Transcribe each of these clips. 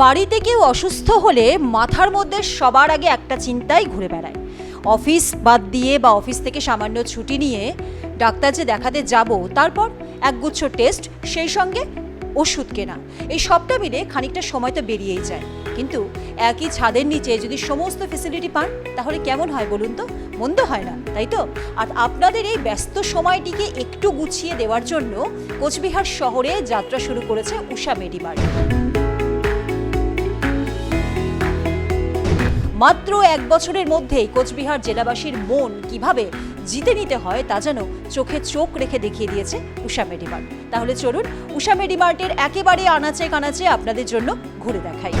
বাড়িতে কেউ অসুস্থ হলে মাথার মধ্যে সবার আগে একটা চিন্তাই ঘুরে বেড়ায়। অফিস বাদ দিয়ে বা অফিস থেকে সামান্য ছুটি নিয়ে ডাক্তার যে দেখাতে যাব, তারপর একগুচ্ছ টেস্ট, সেই সঙ্গে ওষুধ কেনা। এই সবটা মিলে খানিকটা সময় তো বেরিয়েই যায়। কিন্তু একই ছাদের নিচে যদি সমস্ত ফেসিলিটি পান, তাহলে কেমন হয় বলুন তো? মন্দ হয় না, তাই তো? আর আপনাদের এই ব্যস্ত সময়টিকে একটু গুছিয়ে দেওয়ার জন্য কোচবিহার শহরে যাত্রা শুরু করেছে উষা মেডিমার্ট মাত্র এক বছরের মধ্যেই কোচবিহার জেলাবাসীর মন কীভাবে জিতে নিতে হয় তা যেন চোখে চোখ রেখে দেখিয়ে দিয়েছে উষা মেডিমার্ট। তাহলে চলুন উষা মেডিমার্টের একেবারে আনাচে কানাচে আপনাদের জন্য ঘুরে দেখাই।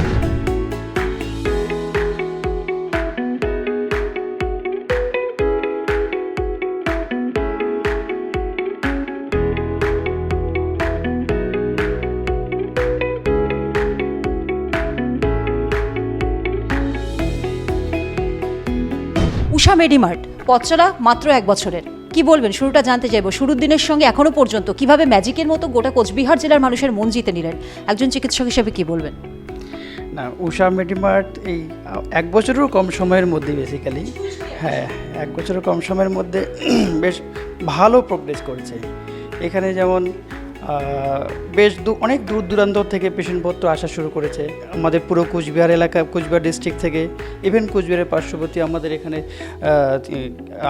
উষা মেডিমার্ট পথচলা মাত্র এক বছরের। কি বলবেন, শুরুটা জানতে চাইব। শুরুর দিনের সঙ্গে এখনও পর্যন্ত কীভাবে ম্যাজিকের মতো গোটা কোচবিহার জেলার মানুষের মন জিতে নিলেন? একজন চিকিৎসক হিসেবে কি বলবেন? না উষা মেডিমার্ট এই, এক বছরেরও কম সময়ের মধ্যে বেসিক্যালি হ্যাঁ এক বছরের কম সময়ের মধ্যে বেশ ভালো প্রোগ্রেস করেছে। এখানে যেমন বেশ দু অনেক দূর দূরান্ত থেকে পেশেন্টপত্র আসা শুরু করেছে। আমাদের পুরো কুচবিহার এলাকা, কুচবিহার ডিস্ট্রিক্ট থেকে ইভেন কুচবিহারের পার্শ্ববর্তী আমাদের এখানে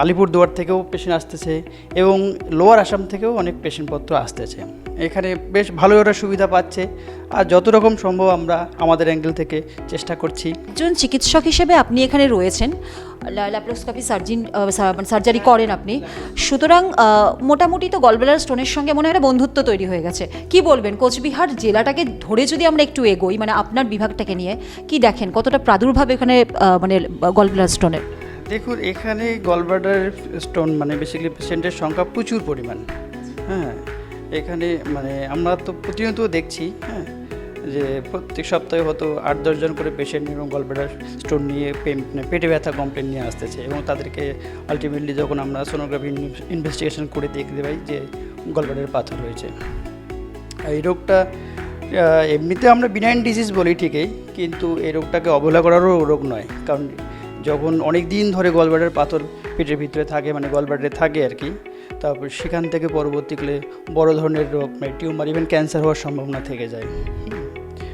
আলিপুরদুয়ার থেকেও পেশেন্ট আসতেছে এবং লোয়ার আসাম থেকেও অনেক পেশেন্টপত্র আসতেছে। এখানে বেশ ভালো একটা সুবিধা পাচ্ছে। আর যত রকম সম্ভব আমরা আমাদের অ্যাঙ্গেল থেকে চেষ্টা করছি। একজন চিকিৎসক হিসেবে আপনি এখানে রয়েছেন। ল্যাপ্রোস্কোপি সার্জিন সার্জারি করেন আপনি। সুতরাং মোটামুটি তো গলবেলার স্টোনের সঙ্গে মনে হয় একটা বন্ধুত্ব তৈরি হয়ে গেছে। কি বলবেন? কোচবিহার জেলাটাকে ধরে যদি আমরা একটু এগোই মানে আপনার বিভাগটাকে নিয়ে কি দেখেন? কতটা প্রাদুর্ভাব এখানে মানে গলবেলার স্টোনের দেখুন এখানে গলব্লাডার স্টোন মানে বেসিক্যালি পেশেন্টের সংখ্যা প্রচুর পরিমাণ। হ্যাঁ এখানে মানে আমরা তো প্রতিনিয়ত দেখছি হ্যাঁ যে প্রত্যেক সপ্তাহে হয়তো আট দশজন করে পেশেন্ট এবং গলব্লাডার স্টোন নিয়ে মানে পেটে ব্যথা কমপ্লেন নিয়ে আসতেছে এবং তাদেরকে আলটিমেটলি যখন আমরা সোনোগ্রাফি ইনভেস্টিগেশন করে দেখতে পাই যে গলব্লাডার পাথর হয়েছে এই রোগটা এমনিতে আমরা বিনাইন ডিজিজ বলি ঠিকই, কিন্তু এই রোগটাকে অবহেলা করারও রোগ নয়। কারণ যখন অনেক দিন ধরে গলব্লাডার পাথর পেটের ভিতরে থাকে মানে গলব্লাডারে থাকে আর কি তারপর সেখান থেকে পরবর্তীকালে বড় ধরনের রোগ মানে টিউমার ইভেন ক্যান্সার হওয়ার সম্ভাবনা থেকে যায়।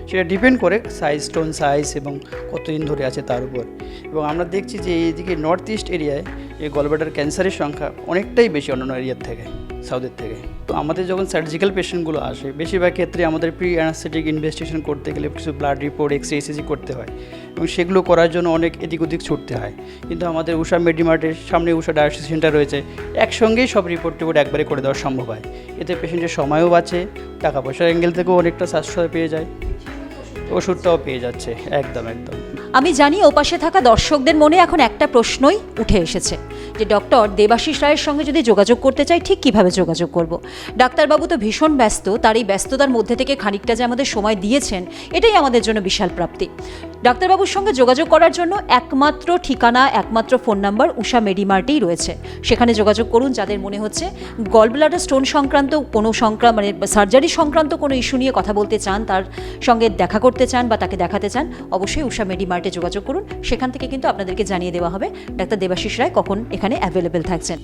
সেটা ডিপেন্ড করে সাইজ স্টোন সাইজ এবং কতদিন ধরে আছে তার উপর। এবং আমরা দেখছি যে এইদিকে নর্থ ইস্ট এরিয়ায় এই গলব্লাডার ক্যান্সারের সংখ্যা অনেকটাই বেশি অন্যান্য এরিয়ার থেকে। সাউথের থেকে। তো আমাদের যখন সার্জিক্যাল পেশেন্টগুলো আসে, বেশিরভাগ ক্ষেত্রে আমাদের প্রি অ্যানাস্থেটিক ইনভেস্টিগেশন করতে গেলে কিছু blood report X ray ECG করতে হয় এবং সেগুলো করার জন্য অনেক এদিক ওদিক ছুটতে হয়। কিন্তু আমাদের উষা মেডিমার্টের সামনে উষা ডায়ালিসিস সেন্টার রয়েছে, একসঙ্গেই সব রিপোর্ট টিপোর্ট একবারে করে দেওয়া সম্ভব হয়। এতে পেশেন্টের সময়ও বাঁচে, টাকা পয়সার অ্যাঙ্গেল থেকেও অনেকটা সাশ্রয় পেয়ে যায়, ওষুধটাও পেয়ে যাচ্ছে, একদম একদম। আমি জানি ওপাশে থাকা দর্শকদের মনে এখন একটা প্রশ্নই উঠে এসেছে, যে ডক্টর দেবাশিস রায়ের সঙ্গে যদি যোগাযোগ করতে চাই, ঠিক কীভাবে যোগাযোগ করব? ডাক্তারবাবু তো ভীষণ ব্যস্ত, তার এই ব্যস্ততার মধ্যে থেকে খানিকটা যে আমাদের সময় দিয়েছেন, এটাই আমাদের জন্য বিশাল প্রাপ্তি। ডাক্তারবাবুর সঙ্গে যোগাযোগ করার জন্য একমাত্র ঠিকানা, একমাত্র ফোন নাম্বার উষা মেডিমার্টেই রয়েছে। সেখানে যোগাযোগ করুন, যাদের মনে হচ্ছে গলব্লাডার, স্টোন সংক্রান্ত কোনো সংক্রাম মানে সার্জারি সংক্রান্ত কোনো ইস্যু নিয়ে কথা বলতে চান, তার সঙ্গে দেখা করতে চান বা তাকে দেখাতে চান, অবশ্যই উষা মেডিমার্টে যোগাযোগ করুন। সেখান থেকে কিন্তু আপনাদেরকে জানিয়ে দেওয়া হবে। ডাক্তার দেবাশিস রায় কখন এখানে অ্যাভেলেবেল থাকছেন।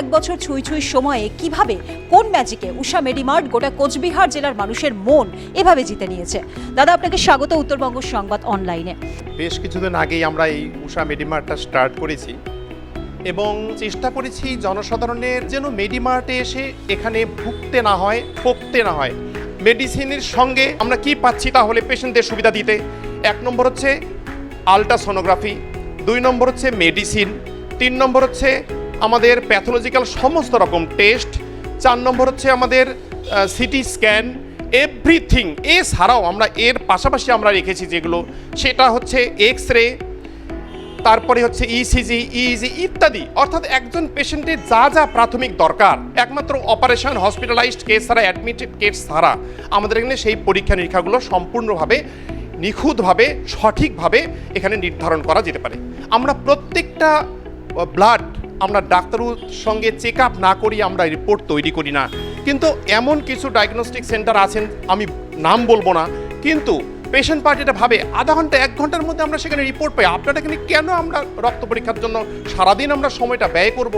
এক বছর ছুঁই ছুঁই সময়ে কীভাবে, কোন ম্যাজিকে উষা মেডিমার্ট গোটা কোচবিহার জেলার মানুষের মন এভাবে জিতে নিয়েছে? দাদা, আপনাকে স্বাগত উত্তরবঙ্গ সংবাদ অনলাইনে। বেশ কিছুদিন আগেই আমরা এই উষা মেডিমার্টটা স্টার্ট করেছি এবং চেষ্টা করেছি জনসাধারণের যেন মেডিমার্টে এসে এখানে ভুগতে না হয় ঠকতে না হয়। মেডিসিনের সঙ্গে আমরা কি পাচ্ছি তাহলে পেশেন্টদের সুবিধা দিতে? এক নম্বর হচ্ছে আলট্রাসোনোগ্রাফি, দুই নম্বর হচ্ছে মেডিসিন, তিন নম্বর হচ্ছে আমাদের প্যাথোলজিক্যাল সমস্ত রকম টেস্ট চার নম্বর হচ্ছে আমাদের সিটি স্ক্যান এভরিথিং এছাড়াও আমরা এর পাশাপাশি আমরা রেখেছি যেগুলো, সেটা হচ্ছে এক্স রে তারপরে হচ্ছে E ইসিজি ইজি ইত্যাদি। অর্থাৎ একজন পেশেন্টের যা যা প্রাথমিক দরকার, একমাত্র অপারেশন হসপিটালাইজড কেস ছাড়া অ্যাডমিটেড কেস ছাড়া, আমাদের এখানে সেই পরীক্ষা নিরীক্ষাগুলো সম্পূর্ণভাবে নিখুঁতভাবে, সঠিকভাবে এখানে নির্ধারণ করা যেতে পারে। আমরা প্রত্যেকটা ব্লাড আমরা ডাক্তারের সঙ্গে চেক আপ না করি, আমরা রিপোর্ট তৈরি করি না। কিন্তু এমন কিছু ডায়াগনস্টিক সেন্টার আছেন, আমি নাম বলব না, কিন্তু পেশেন্ট পার্টিটা ভাবে, আধা ঘণ্টা, এক ঘণ্টার মধ্যে আমরা সেখানে রিপোর্ট পাই। আপনার এখানে কেন আমরা রক্ত পরীক্ষার জন্য সারাদিন আমরা সময়টা ব্যয় করব?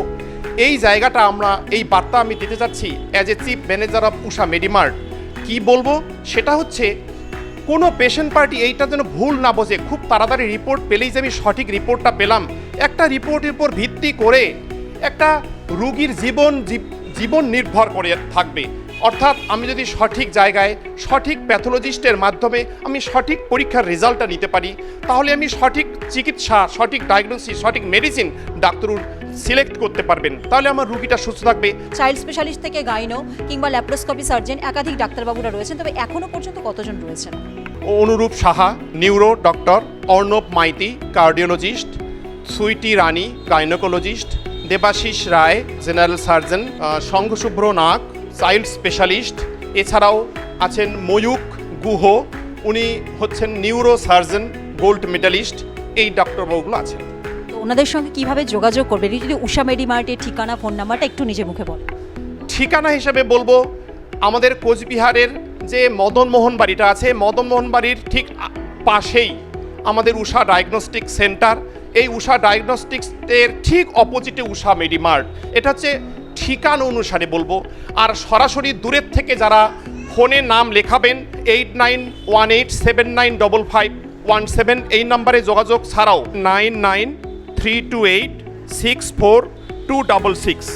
এই জায়গাটা আমরা, এই বার্তা আমি দিতে চাচ্ছি as a chief manager of Usha Medimart. কি বলব? সেটা হচ্ছে, কোনো পেশেন্ট পার্টি এইটা যেন ভুল না বোঝে, খুব তাড়াতাড়ি রিপোর্ট পেলেই যে আমি সঠিক রিপোর্টটা পেলাম একটা রিপোর্টের উপর ভিত্তি করে একটা রুগীর জীবন জীব- জীবন নির্ভর করে থাকবে। অর্থাৎ আমি যদি সঠিক জায়গায় সঠিক প্যাথোলজিস্টের মাধ্যমে আমি সঠিক পরীক্ষার রেজাল্টটা নিতে পারি তাহলে আমি সঠিক চিকিৎসা সঠিক ডায়াগনোসিস সঠিক মেডিসিন ডাক্তার সিলেক্ট করতে পারবেন। তাহলে আমার রুগীটা সুস্থ থাকবে। চাইল্ড স্পেশালিস্ট থেকে গাইনো কিংবা ল্যাপ্রোস্কোপি সার্জন একাধিক ডাক্তারবাবুরা রয়েছেন। তবে এখনও পর্যন্ত কতজন রয়েছেন? Anurup Saha neuro doctor Arnab Maiti cardiologist Sweety Rani gynaecologist Debashis Roy general surgeon Sanghashubhra Nag child specialist এছাড়াও আছেন ময়ূক গুহ উনি হচ্ছেন নিউরো সার্জন গোল্ড মেডালিস্ট এই ডক্টরবাবুগুলো আছেন। ওনাদের সঙ্গে কীভাবে যোগাযোগ করবে? যদি উষা মেডিমার্টের ঠিকানা ফোন নাম্বারটা একটু নিজে মুখে বল ঠিকানা হিসেবে বলব আমাদের কোচবিহারের যে মদন মোহন বাড়িটা আছে মদন মোহন বাড়ির ঠিক পাশেই আমাদের উষা ডায়াগনস্টিক সেন্টার। এই উষা ডায়াগনস্টিক্সের ঠিক অপোজিটে উষা মেডিমার্ট। এটা হচ্ছে ঠিকানা অনুসারে বলব। আর সরাসরি দূরের থেকে যারা ফোনে নাম লেখাবেন eight nine one eight seven nine double five one seven এই নাম্বারে যোগাযোগ ছাড়াও nine nine three two eight six four two double six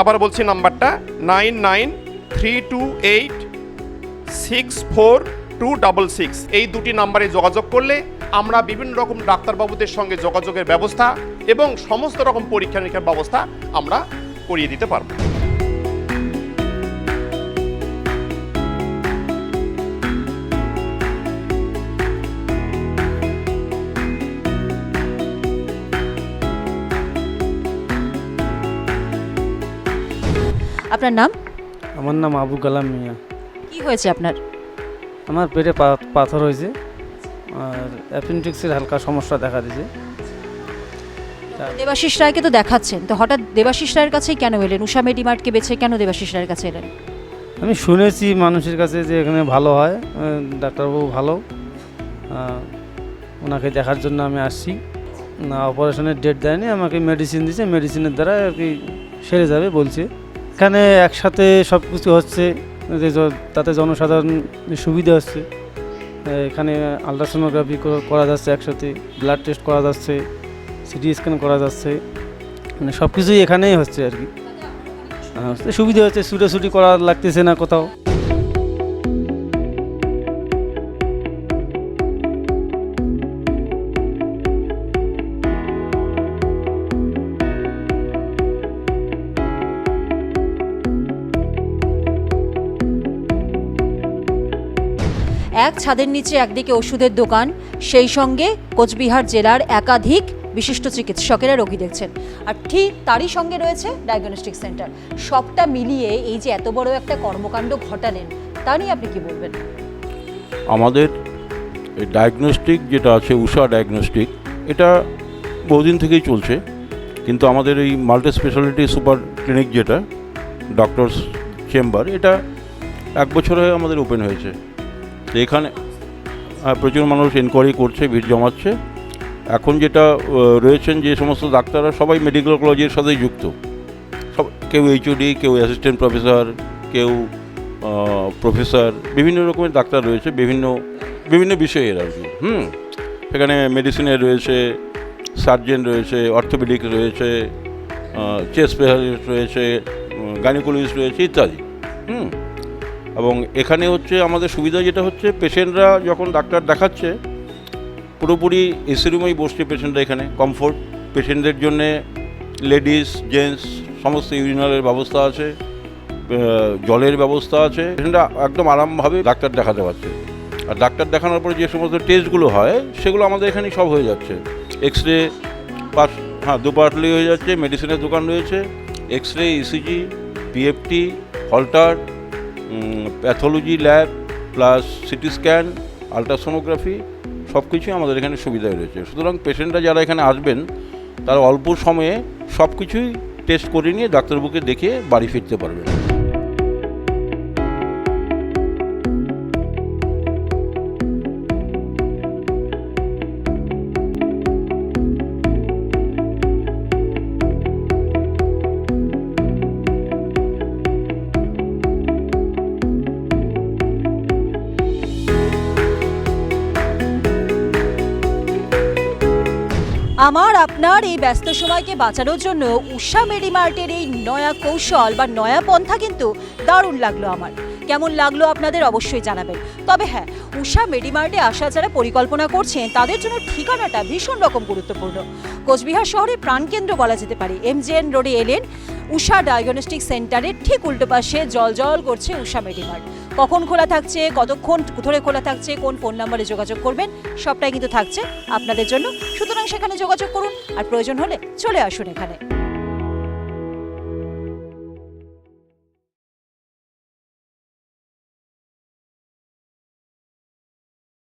আবার বলছি নাম্বারটা nine nine three two eight six four two double six এই দুটি নাম্বারে যোগাযোগ করলে আমরা বিভিন্ন রকম ডাক্তারবাবুদের সঙ্গে যোগাযোগের ব্যবস্থা এবং সমস্ত রকম পরীক্ষা নিরীক্ষার ব্যবস্থা আমরা করিয়ে দিতে পারব। আপনার নাম? আমার নাম আবু কালাম মিয়া। কি হয়েছে আপনার? আমার পেটে পা- পাথর হয়েছে। আর অ্যাপেন্ডিক্সের হালকা সমস্যা দেখা দিয়েছে। দেবাশিস রায়কে তো দেখাচ্ছেন। তো হঠাৎ দেবাশিস রায়ের কাছেই কেন এলেন? উষা মেডিমার্টকে বেছে কেন দেবাশিস রায়ের কাছে এলেন? আমি শুনেছি মানুষের কাছে যে এখানে ভালো হয় ডাক্তারবাবু ভালো। ওনাকে দেখার জন্য আমি আসছি। না অপারেশনের ডেট দেয়নি আমাকে মেডিসিন দিয়েছে। মেডিসিনের দ্বারা আর কি সেরে যাবে বলছে। এখানে একসাথে সব কিছু হচ্ছে যে তাতে জনসাধারণ সুবিধা হচ্ছে। এখানে আলট্রাসোনোগ্রাফি করা যাচ্ছে একসাথে ব্লাড টেস্ট করা যাচ্ছে সিটি স্ক্যান করা যাচ্ছে মানে সব কিছুই এখানেই হচ্ছে আর কি। সুবিধা হচ্ছে, ছুটোছুটি করা লাগতেছে না কোথাও। এক ছাদের নিচে একদিকে ওষুধের দোকান, সেই সঙ্গে কোচবিহার জেলার একাধিক বিশিষ্ট চিকিৎসকেরা রোগী দেখছেন। আর ঠিক তারই সঙ্গে রয়েছে ডায়াগনস্টিক সেন্টার সবটা মিলিয়ে এই যে এত বড় একটা কর্মকাণ্ড ঘটালেন, তা নিয়ে আপনি কি বলবেন? আমাদের ডায়াগনস্টিক যেটা আছে, উষা ডায়াগনস্টিক এটা বহুদিন থেকেই চলছে। কিন্তু আমাদের এই মাল্টি স্পেশালিটি সুপার ক্লিনিক যেটা ডক্টরস চেম্বার এটা এক বছর হয়ে আমাদের ওপেন হয়েছে। তো এখানে প্রচুর মানুষ এনকোয়ারি করছে, ভিড় জমাচ্ছে। এখন যেটা রয়েছেন যে সমস্ত ডাক্তাররা সবাই মেডিকেল কলেজের সাথেই যুক্ত। সব, কেউ এইচওডি কেউ অ্যাসিস্ট্যান্ট প্রফেসর কেউ প্রফেসর বিভিন্ন রকমের ডাক্তার রয়েছে, বিভিন্ন বিভিন্ন বিষয়ের আর কি। হুম, সেখানে মেডিসিনের রয়েছে সার্জেন রয়েছে অর্থোপেডিক রয়েছে চেস্ট স্পেশালিস্ট রয়েছে গাইনোকোলজিস্ট রয়েছে, ইত্যাদি। হুম এবং এখানে হচ্ছে আমাদের সুবিধা যেটা হচ্ছে, পেশেন্টরা যখন ডাক্তার দেখাচ্ছে, পুরোপুরি এসি রুমেই বসছে পেশেন্টরা এখানে কমফোর্ট পেশেন্টদের জন্যে লেডিস জেন্টস সমস্ত ইউরিনালের ব্যবস্থা আছে জলের ব্যবস্থা আছে, পেশেন্টরা একদম আরামভাবে ডাক্তার দেখাতে পারছে। আর ডাক্তার দেখানোর পরে যে সমস্ত টেস্টগুলো হয়, সেগুলো আমাদের এখানেই সব হয়ে যাচ্ছে। এক্স রে পাস হ্যাঁ দুপাটলি হয়ে যাচ্ছে মেডিসিনের দোকান রয়েছে X ray ECG PFT Holter pathology lab plus CT scan ultrasonography সব কিছুই আমাদের এখানে সুবিধা রয়েছে। সুতরাং পেশেন্টরা যারা এখানে আসবেন, তারা অল্প সময়ে সব কিছুই টেস্ট করে নিয়ে ডাক্তারবুকে দেখে বাড়ি ফিরতে পারবেন। আমার আপনার এই ব্যস্ত সময়কে বাঁচানোর জন্য উষা মেডিমার্টের এই নয়া কৌশল বা নয়া পন্থা কিন্তু দারুণ লাগল আমার। কেমন লাগল আপনাদের অবশ্যই জানাবেন। তবে হ্যাঁ উষা মেডিমার্টে আসা যারা পরিকল্পনা করছেন, তাদের জন্য ঠিকানাটা ভীষণ রকম গুরুত্বপূর্ণ। কোচবিহার শহরের প্রাণকেন্দ্র বলা যেতে পারে। এমজিএন রোডে এলেন উষা ডায়াগনস্টিক সেন্টারের ঠিক উল্টো পাশে জল জল করছে উষা মেডিমার্ট কখন খোলা থাকছে, কতক্ষণ ধরে খোলা থাকছে, কোন ফোন নাম্বারে যোগাযোগ করবেন, সবটাই কিন্তু থাকছে আপনাদের জন্য। সুতরাং সেখানে যোগাযোগ করুন, আর প্রয়োজন হলে চলে আসুন এখানে।